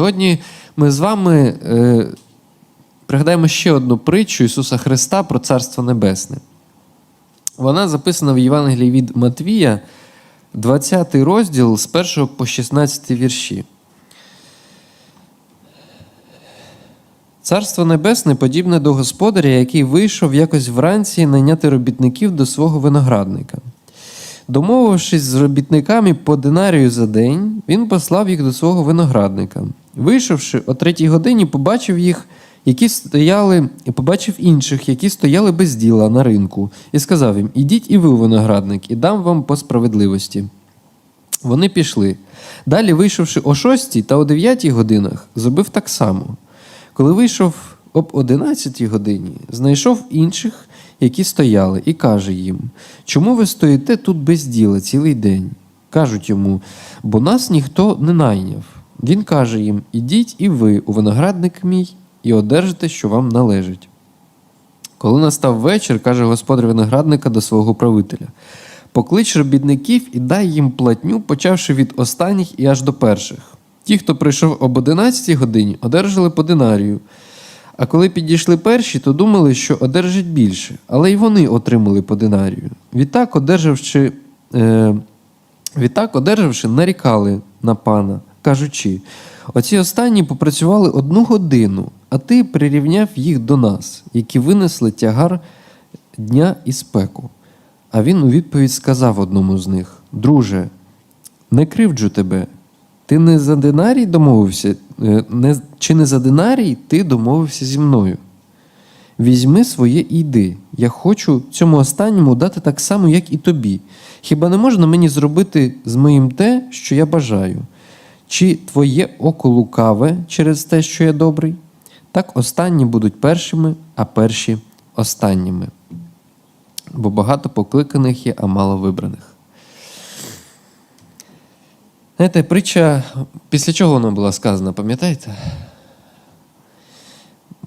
Сьогодні ми з вами е, пригадаємо ще одну притчу Ісуса Христа про Царство Небесне. Вона записана в Євангелії від Матвія, 20 розділ з 1 по 16 вірші. Царство Небесне подібне до господаря, який вийшов якось вранці найняти робітників до свого виноградника. Домовившись з робітниками по динарію за день, він послав їх до свого виноградника. Вийшовши о третій годині, побачив їх, які стояли, побачив інших, які стояли без діла на ринку, і сказав їм: Ідіть і ви у виноградник, і дам вам по справедливості. Вони пішли. Далі, вийшовши о шостій та о дев'ятій годинах, зробив так само. Коли вийшов об одинадцятій годині, знайшов інших, які стояли, і каже їм: Чому ви стоїте тут без діла цілий день? Кажуть йому, бо нас ніхто не найняв. Він каже їм: Ідіть і ви у виноградник мій, і одержите, що вам належить. Коли настав вечір, каже господар виноградника до свого правителя: Поклич робітників і дай їм платню, почавши від останніх і аж до перших. Ті, хто прийшов об 11 годині, одержали по динарію. А коли підійшли перші, то думали, що одержать більше, але й вони отримали по динарію. Відтак, одержавши, е, відтак, одержавши, нарікали на пана, кажучи: оці останні попрацювали одну годину, а ти прирівняв їх до нас, які винесли тягар дня і спеку. А він у відповідь сказав одному з них: Друже, не кривджу тебе. Ти не за динарій домовився, е, не, чи не за динарій ти домовився зі мною? Візьми своє і йди. Я хочу цьому останньому дати так само, як і тобі. Хіба не можна мені зробити з моїм те, що я бажаю? Чи твоє око лукаве через те, що я добрий? Так останні будуть першими, а перші останніми. Бо багато покликаних є, а мало вибраних. Знаєте, притча, після чого вона була сказана, пам'ятаєте?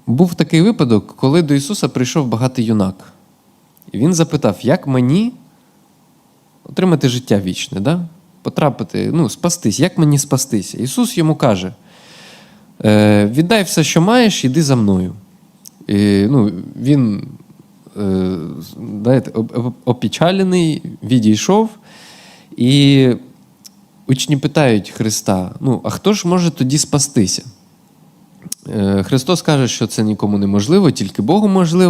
Був такий випадок, коли до Ісуса прийшов багатий юнак. І він запитав, як мені отримати життя вічне, да? потрапити, ну, спастись, як мені спастися? Ісус йому каже: е, віддай все, що маєш, іди за мною. І, ну, Він е, знаєте, об- відійшов. І учні питають Христа: ну, а хто ж може тоді спастися? Е, Христос каже, що це нікому неможливо, тільки Богу можливо.